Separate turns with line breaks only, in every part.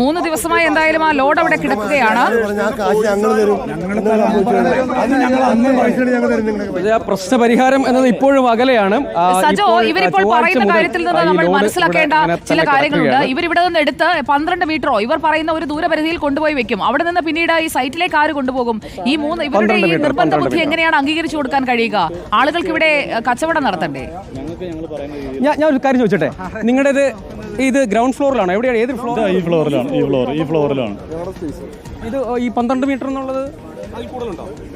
മൂന്ന് ദിവസമായി എന്തായാലും ആ ലോഡ് അവിടെ കിടക്കുകയാണ്.
ഞാൻ കാശ് ഞങ്ങൾ തരും എന്നാണ് സംഭവിച്ചത്. അത് ഞങ്ങൾ അന്ന് പൈസ ഞങ്ങൾ തരും നിങ്ങൾക്ക്
പ്രശ്ന പരിഹാരം എന്നത് ഇപ്പോഴും അകലെയാണ്.
സജോ
ഇപ്പോൾ,
ഇവരിപ്പോൾ പറയുന്ന കാര്യത്തിൽ നിന്ന് നമ്മൾ മനസ്സിലാക്കേണ്ട ചില കാര്യങ്ങളുണ്ട്. ഇവരിവിടെ നിന്ന് എടുത്ത് പന്ത്രണ്ട് മീറ്ററോ ഇവർ പറയുന്ന ഒരു ദൂരപരിധിയിൽ കൊണ്ടുപോയി വെക്കും. അവിടെ നിന്ന് പിന്നീട് ഈ സൈറ്റിലേക്ക് ആര് കൊണ്ടുപോകും? ഈ മൂന്ന് ഇവരുടെ ഈ നിർബന്ധ ബുദ്ധി എങ്ങനെയാണ് അംഗീകരിച്ചു കൊടുക്കാൻ കഴിയുക? ആളുകൾക്ക് ഇവിടെ കച്ചവടം നടത്തണ്ടേ?
ഞാൻ ഞാൻ ഒരു കാര്യം ചോദിച്ചോട്ടെ? നിങ്ങളുടേത് ഇത് ഗ്രൗണ്ട് ഫ്ലോറിലാണ് എവിടെയാണ്? ഏത് ഫ്ലോർ
ഈ ഫ്ലോറിലാണ് ഈ ഫ്ലോർ ഈ ഫ്ലോറിലാണ്
ഇത് ഈ പന്ത്രണ്ട് മീറ്റർ എന്നുള്ളത്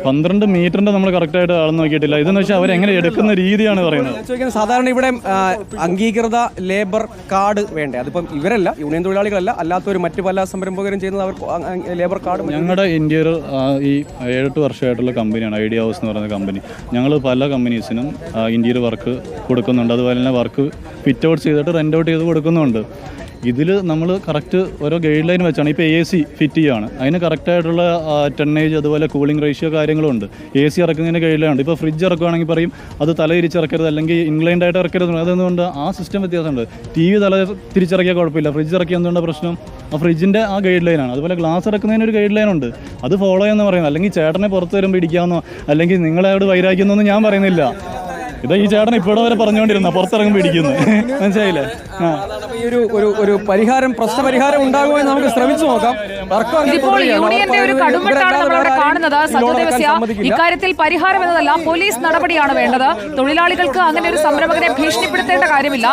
പന്ത്രണ്ട് മീറ്ററിന്റെ നമ്മൾ കറക്റ്റ് ആയിട്ട് അളന്ന് നോക്കിയിട്ടില്ല. ഇതെന്ന് വെച്ചാൽ അവർ എങ്ങനെ എടുക്കുന്ന രീതിയാണ് പറയുന്നത്?
സാധാരണ ഇവിടെ അംഗീകൃത ലേബർ കാർഡ് വേണ്ടേ? അതിപ്പം ഇവരല്ല യൂണിയൻ തൊഴിലാളികളല്ല അല്ലാത്തൊരു മറ്റു പല സംരംഭകരും ചെയ്യുന്നത് അവർ ലേബർ കാർഡ്
ഞങ്ങളുടെ ഇന്ത്യയിൽ ഈ ഏഴെട്ട് വർഷമായിട്ടുള്ള കമ്പനിയാണ് ഐഡിയ ഹൗസ് എന്ന് പറയുന്ന കമ്പനി. ഞങ്ങൾ പല കമ്പനീസിനും ഇന്ത്യയിൽ വർക്ക് കൊടുക്കുന്നുണ്ട്. അതുപോലെ തന്നെ വർക്ക് ഫിറ്റ് ഔട്ട് ചെയ്തിട്ട് റെന്റ് ഔട്ട് ചെയ്ത് കൊടുക്കുന്നുണ്ട്. ഇതിൽ നമ്മൾ കറക്റ്റ് ഓരോ ഗൈഡ് ലൈൻ വെച്ചാണ്. ഇപ്പോൾ എ സി ഫിറ്റ് ചെയ്യുകയാണ് അതിന് കറക്റ്റായിട്ടുള്ള ടെണ്ണേജ് അതുപോലെ കൂളിംഗ് റേഷ്യോ കാര്യങ്ങളുണ്ട് എ സി ഇറക്കുന്നതിന് ഗൈഡ് ലൈൻ ഉണ്ട്. ഇപ്പോൾ ഫ്രിഡ്ജ് ഇറക്കുകയാണെങ്കിൽ പറയും അത് തല തിരിച്ചിറക്കരുത് അല്ലെങ്കിൽ ഇൻക്ലൈൻഡ് ആയിട്ട് ഇറക്കരുത് അതെന്തുകൊണ്ട്? ആ സിസ്റ്റം വ്യത്യാസമുണ്ട്. ടി വി തല തിരിച്ചിറക്കിയാൽ കുഴപ്പമില്ല. ഫ്രിഡ്ജ് ഇറക്കിയ എന്തുകൊണ്ടാണ് പ്രശ്നം? ആ ഫ്രിഡ്ജിന്റെ ആ ഗൈഡ് ലൈനാണ് അതുപോലെ ഗ്ലാസ് ഇറക്കുന്നതിന് ഒരു ഗൈഡ് ലൈൻ ഉണ്ട്. അത് ഫോളോ എന്ന് പറയുന്നത്. അല്ലെങ്കിൽ ചേട്ടനെ പുറത്ത് വരുമ്പോൾ ഇടിക്കാമെന്നോ അല്ലെങ്കിൽ നിങ്ങളെ വൈരാഗ്യമെന്നൊന്നും ഞാൻ പറയുന്നില്ല. ഇതാ ഈ ചേട്ടൻ ഇപ്പോഴും വരെ പറഞ്ഞുകൊണ്ടിരുന്ന പുറത്തിറങ്ങുമ്പോൾ ഇടിക്കുന്നു. മനസ്സിലായില്ലേ? ആ.
ഈ ഒരു ഒരു ഒരു പരിഹാരം പ്രശ്ന പരിഹാരം ഉണ്ടാകുമെന്ന് നമുക്ക് ശ്രമിച്ചു നോക്കാം. തുടരുകയാണ്.
യൂണിയന്റെ ഒരു
വേറെ ആരും
കാണുന്നത്.
സമ്മതിക്കില്ല.
ഇക്കാര്യത്തിൽ പരിഹാരം എന്നതല്ല പോലീസ് നടപടിയാണ് വേണ്ടത്. തൊഴിലാളികൾക്ക് അങ്ങനെ ഒരു സംരംഭകനെ ഭീഷണിപ്പെടുത്തേണ്ട കാര്യമില്ല.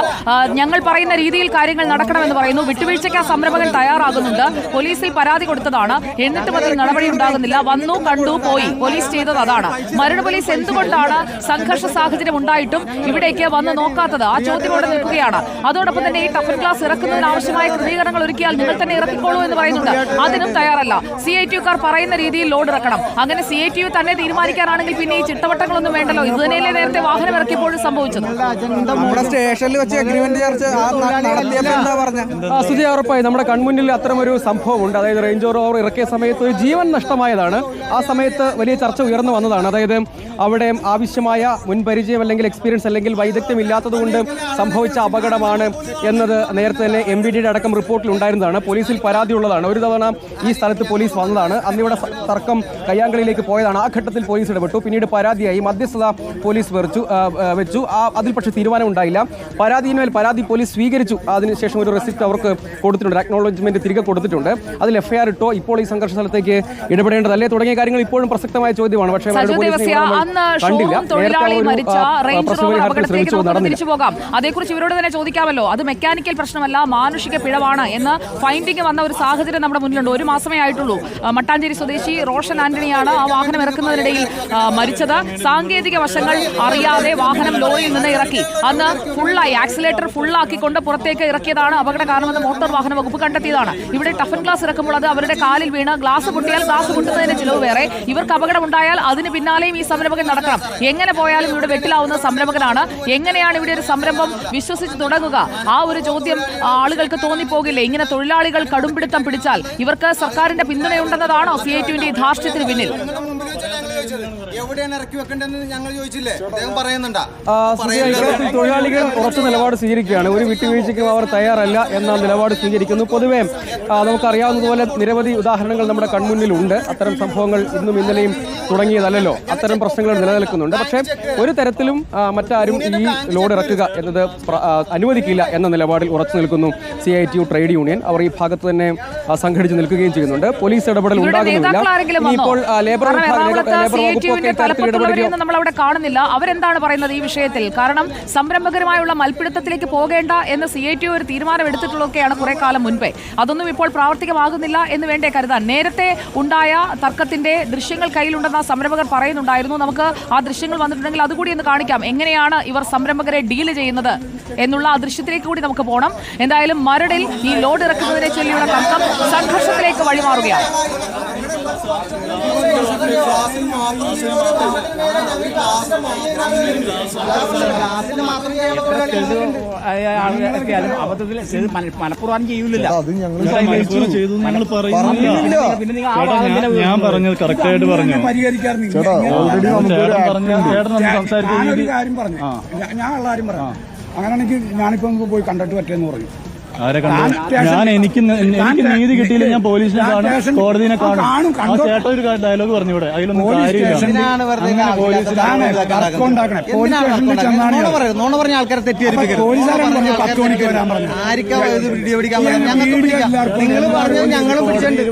ഞങ്ങൾ പറയുന്ന രീതിയിൽ കാര്യങ്ങൾ നടക്കണമെന്ന് പറയുന്നു. വിട്ടുവീഴ്ചയ്ക്ക് ആ സംരംഭകൻ തയ്യാറാകുന്നുണ്ട്. പോലീസിൽ പരാതി കൊടുത്തതാണ്. എന്നിട്ടും അതിൽ നടപടി ഉണ്ടാകുന്നില്ല. വന്നു കണ്ടു പോയി. പോലീസ് ചെയ്തത് അതാണ്. മരട് പോലീസ് എന്തുകൊണ്ടാണ് സംഘർഷ സാഹചര്യം ഉണ്ടായിട്ടും ഇവിടേക്ക് വന്ന് നോക്കാത്തത്? ആ ചോദ്യം ഇവിടെ നിൽക്കുകയാണ്. അതോടൊപ്പം തന്നെ ഈ ടഫൻ ക്ലാസ് ഇറക്കുന്നതിന് ആവശ്യമായ ക്രമീകരണങ്ങൾ ഒരുക്കിയാൽ നിങ്ങൾ തന്നെ ഇറക്കിക്കോളൂ എന്ന് പറയുന്നുണ്ട്. അതിനും തയ്യാറല്ല. സി ഐ ടി യുക്കാർ പറയുന്ന രീതിയിൽ ലോഡ് ഇറക്കണം. അങ്ങനെ സി ഐ ടി യു തന്നെ തീരുമാനിക്കാനാണെങ്കിൽ പിന്നെ ഈ ചിട്ടവട്ടങ്ങളൊന്നും വേണ്ടല്ലോ. ഇത് തന്നെയല്ലേ നേരത്തെ വാഹനം ഇറക്കിയപ്പോഴും സംഭവിച്ചത്.
സ്റ്റേഷനിൽ വെച്ച് അഗ്രിമെന്റ് ചർച്ച
സുജയ ഉറപ്പായി. നമ്മുടെ കൺമുന്നിൽ അത്തരമൊരു സംഭവമുണ്ട്. അതായത് റേഞ്ച് ഓവർ ഇറക്കിയ സമയത്ത് ഒരു ജീവൻ നഷ്ടമായതാണ്. ആ സമയത്ത് വലിയ ചർച്ച ഉയർന്നു വന്നതാണ്. അതായത് അവിടെ ആവശ്യമായ മുൻപരിചയം അല്ലെങ്കിൽ എക്സ്പീരിയൻസ് അല്ലെങ്കിൽ വൈദഗ്ധ്യം ഇല്ലാത്തതുകൊണ്ട് സംഭവിച്ച അപകടമാണ് എന്നത് നേരത്തെ തന്നെ എം ബി ഡിയുടെ അടക്കം റിപ്പോർട്ടിലുണ്ടായിരുന്നതാണ് പോലീസിൽ പരാതിയുള്ളതാണ്. ഒരു തവണ ഈ സ്ഥലത്ത് പോലീസ് വന്നതാണ്. അന്ന് ഇവിടെ തർക്കം കയ്യാങ്കളിയിലേക്ക് പോയതാണ്. ആ ഘട്ടത്തിൽ പോലീസ് ഇടപെട്ടു. പിന്നീട് പരാതിയായി. മധ്യസ്ഥത പോലീസ് ആ, വെച്ചു. ആ അതിൽ പക്ഷേ തീരുമാനം ഉണ്ടായില്ല. പരാതിയിന്മേൽ പരാതി പോലീസ് സ്വീകരിച്ചു. അതിനുശേഷം ഒരു റെസിപ്റ്റ് അവർക്ക് കൊടുത്തിട്ടുണ്ട്. അക്നോളജ്മെന്റ് തിരികെ കൊടുത്തിട്ടുണ്ട്. അതിൽ എഫ്ഐആർ ഇട്ടോ ഇപ്പോൾ ഈ സംഘർഷ സ്ഥലത്തേക്ക് ഇടപെടേണ്ടതല്ലേ? തുടങ്ങിയ കാര്യങ്ങൾ ഇപ്പോഴും പ്രസക്തമായ ചോദ്യമാണ്. പക്ഷേ കണ്ടില്ല.
അതേക്കുറിച്ച് ഇവരോട് തന്നെ ചോദിക്കാമല്ലോ. അത് മെക്കാനിക്കൽ പ്രശ്നമല്ല മാനുഷിക പിഴവാണ് എന്ന് ഫൈൻഡിങ് വന്ന ഒരു സാഹചര്യം നമ്മുടെ മുന്നിലുണ്ട്. ഒരു മാസമേ ആയിട്ടുള്ളൂ. മട്ടാഞ്ചേരി സ്വദേശി റോഷൻ ആന്റണിയാണ് ആ വാഹനം ഇറക്കുന്നതിനിടയിൽ മരിച്ചത്. സാങ്കേതിക വശങ്ങൾ അറിയാതെ വാഹനം ലോറിയിൽ നിന്ന് ഇറക്കി. അന്ന് ഫുള്ളായി ആക്സിലേറ്റർ ഫുള്ളാക്കിക്കൊണ്ട് പുറത്തേക്ക് ഇറക്കിയതാണ് അപകട കാരണമെന്ന് മോട്ടോർ വാഹന വകുപ്പ് കണ്ടെത്തിയതാണ്. ഇവിടെ ടഫൻ ഗ്ലാസ് ഇറക്കുമ്പോൾ അത് അവരുടെ കാലിൽ വീണ് ഗ്ലാസ് പൊട്ടിയാൽ ഗ്ലാസ് പൊട്ടുന്നതിന് ചിലവ് വേറെ. ഇവർക്ക് അപകടമുണ്ടായാൽ അതിന് പിന്നാലെയും ഈ സംരംഭകൻ നടക്കണം. എങ്ങനെ പോയാലും ഇവിടെ വെട്ടിലാവുന്ന സംരംഭകനാണ്. എങ്ങനെയാണ് ഇവിടെ ഒരു സംരംഭം വിശ്വസിച്ച് തുടങ്ങുക? ആ ഒരു ചോദ്യം ആളുകൾക്ക് തോന്നിപ്പോകില്ലേ? ഇങ്ങനെ തൊഴിലാളികൾ കടുംപിടുത്തം പിടിച്ചാൽ ഇവർക്ക് സർക്കാരിന്റെ പിന്തുണയുണ്ടെന്നതാണോ സി ഐ ടിയുടെ ധാർഷ്ട്യത്തിന് പിന്നിൽ?
എവിടെയാണ് ഇറക്കി വെക്കേണ്ടതെന്ന് ഞങ്ങൾ ചോദിച്ചില്ലേ? അദ്ദേഹം പറയുന്നുണ്ടാ.
തൊഴിലാളികൾ ഉറച്ച നിലപാട് സ്വീകരിക്കുകയാണ്. ഒരു വിട്ടുവീഴ്ചയ്ക്കും അവർ തയ്യാറല്ല എന്ന നിലപാട് സ്വീകരിക്കുന്നു. പൊതുവെ നമുക്കറിയാവുന്നതുപോലെ നിരവധി ഉദാഹരണങ്ങൾ നമ്മുടെ കൺമുന്നിലുണ്ട്. അത്തരം സംഭവങ്ങൾ ഇന്നും ഇന്നലെയും തുടങ്ങിയതല്ലല്ലോ. അത്തരം പ്രശ്നങ്ങൾ നിലനിൽക്കുന്നുണ്ട്. പക്ഷേ ഒരു തരത്തിലും മറ്റാരും ഈ ലോഡ് ഇറക്കുക എന്നത് അനുവദിക്കില്ല എന്ന നിലപാടിൽ ഉറച്ചു നിൽക്കുന്നു C I T U trade union. അവർ ഈ ഭാഗത്ത് തന്നെ സംഘടിച്ച് നിൽക്കുകയും ചെയ്യുന്നുണ്ട്. പോലീസ് ഇടപെടൽ ഉണ്ടാകുന്നില്ല. ആ, ലേബർ ലേബർ വകുപ്പൊക്കെ
തലപ്പത്തുള്ളവരെയൊന്നും നമ്മൾ അവിടെ കാണുന്നില്ല. അവരെന്താണ് പറയുന്നത് ഈ വിഷയത്തിൽ? കാരണം സംരംഭകരുമായുള്ള മൽപ്പിടുത്തത്തിലേക്ക് പോകേണ്ട എന്ന് സി ഐ ടി ഒരു തീരുമാനം എടുത്തിട്ടുള്ളതൊക്കെയാണ് കുറെ കാലം മുൻപേ. അതൊന്നും ഇപ്പോൾ പ്രാവർത്തികമാകുന്നില്ല എന്ന് വേണ്ടേ കരുതാൻ. നേരത്തെ ഉണ്ടായ തർക്കത്തിന്റെ ദൃശ്യങ്ങൾ കയ്യിലുണ്ടെന്ന് ആ സംരംഭകർ പറയുന്നുണ്ടായിരുന്നു. നമുക്ക് ആ ദൃശ്യങ്ങൾ വന്നിട്ടുണ്ടെങ്കിൽ അതുകൂടി ഒന്ന് കാണിക്കാം. എങ്ങനെയാണ് ഇവർ സംരംഭകരെ ഡീൽ ചെയ്യുന്നത് എന്നുള്ള ആ ദൃശ്യത്തിലേക്ക് കൂടി നമുക്ക് പോകണം എന്തായാലും മരടിൽ ഈ ലോഡ് ഇറക്കുന്നതിനെ ചൊല്ലിയുള്ള തർക്കം സംഘർഷത്തിലേക്ക് വഴിമാറുകയാണ്.
അബദ്ധത്തിൽ മനഃപൂർവം
ചേട്ടാ ഞാൻ- പറഞ്ഞത് കറക്റ്റ് ആയിട്ട് പറഞ്ഞു? സംസാരിച്ച
ഞാൻ ഉള്ള കാര്യം പറഞ്ഞു. അങ്ങനെയാണെങ്കിൽ ഞാനിപ്പോ പോയി കണ്ടിട്ട് പറ്റേന്ന് പറഞ്ഞു.
ആരെ കണ്ടു? ഞാൻ എനിക്ക് എനിക്ക് നീതി കിട്ടിയില്ല ഞാൻ പോലീസിനെ കാണും കോടതിനെ കാണും. ആ ചേട്ടൻ ഒരു ഡയലോഗ് പറഞ്ഞു ഇവിടെ അതിലൊന്നും കാര്യമില്ല.
പറഞ്ഞ ആൾക്കാരെ നിങ്ങൾ. പറഞ്ഞത്. ഞങ്ങളും പിടിച്ചിട്ടുണ്ട്.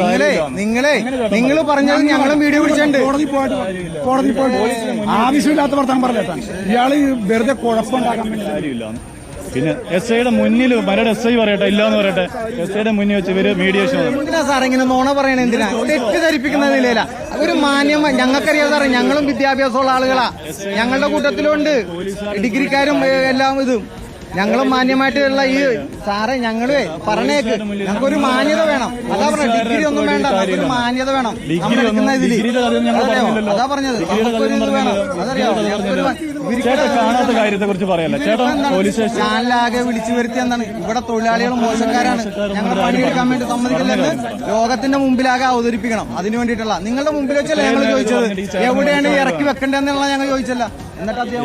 നിങ്ങളെ നിങ്ങളെ നിങ്ങൾ പറഞ്ഞത് ഞങ്ങളും വീഡിയോ പിടിച്ചിട്ടുണ്ട്.
കോടതി പോയിട്ട് കോടതി പോയിട്ട് ആവശ്യമില്ലാത്ത വർത്താനം പറഞ്ഞേട്ടാ ഇയാൾ വെറുതെ കുഴപ്പമുണ്ടാക്കാൻ വേണ്ടി
കാര്യമില്ല. പിന്നെ എസ് ഐയുടെ മുന്നിൽ മരട് എസ് ഐ പറയട്ടെ ഇല്ലാന്ന് പറയട്ടെ. എസ് ഐയുടെ മുന്നിൽ വെച്ച് ഇവർ മീഡിയേഷൻ
എന്തിനാ സാർ ഇങ്ങനെ നുണ പറയണ എന്തിനാ? തെറ്റിദ്ധരിപ്പിക്കുന്ന നിലയില. ഒരു മാന്യം ഞങ്ങൾക്കറിയാം സാറേ ഞങ്ങളും വിദ്യാഭ്യാസമുള്ള ആളുകളാ. ഞങ്ങളുടെ കൂട്ടത്തിലുണ്ട്. ഡിഗ്രിക്കാരും എല്ലാം ഇതും. ഞങ്ങളും മാന്യമായിട്ടുള്ള ഈ സാറേ ഞങ്ങൾ പറഞ്ഞേക്ക്. ഞങ്ങൾക്കൊരു മാന്യത വേണം. അതാ പറഞ്ഞത്. ഡിഗ്രി ഒന്നും വേണ്ട. നമുക്കൊരു മാന്യത വേണം. നമ്മൾ എടുക്കുന്ന
ഇതിൽ. ഞങ്ങൾ
അതറിയോ? അതാ പറഞ്ഞത്. നമുക്കൊരു ഇത് വേണം. അതറിയോ?
കാണാത്ത കാര്യത്തെ കുറിച്ച് പറയല്ല
വിളിച്ചു വരുത്തി എന്താണ് ഇവിടെ തൊഴിലാളികൾ മോശക്കാരാണ്. ഞങ്ങൾ പണിയെടുക്കാൻ വേണ്ടി സമ്മതിക്കില്ലെന്ന് ലോകത്തിന്റെ മുമ്പിലാകെ അവതരിപ്പിക്കണം. അതിനു വേണ്ടിയിട്ടുള്ള നിങ്ങളുടെ മുമ്പിൽ വെച്ചല്ല ഞങ്ങൾ ചോദിച്ചത്? എവിടെയാണ് ഇറക്കി വെക്കേണ്ടതെന്നുള്ള ഞങ്ങൾ ചോദിച്ചല്ല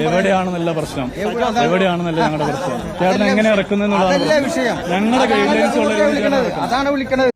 എവിടെയാണെന്നല്ല പ്രശ്നം. എവിടെയാണെന്നല്ല ഞങ്ങളുടെ പ്രശ്നം. ചേട്ടൻ എങ്ങനെ ഇറക്കുന്ന ഞങ്ങളുടെ
ഗൈഡ്
ലൈൻസ് ഉള്ള
അതാണ് വിളിക്കണത്.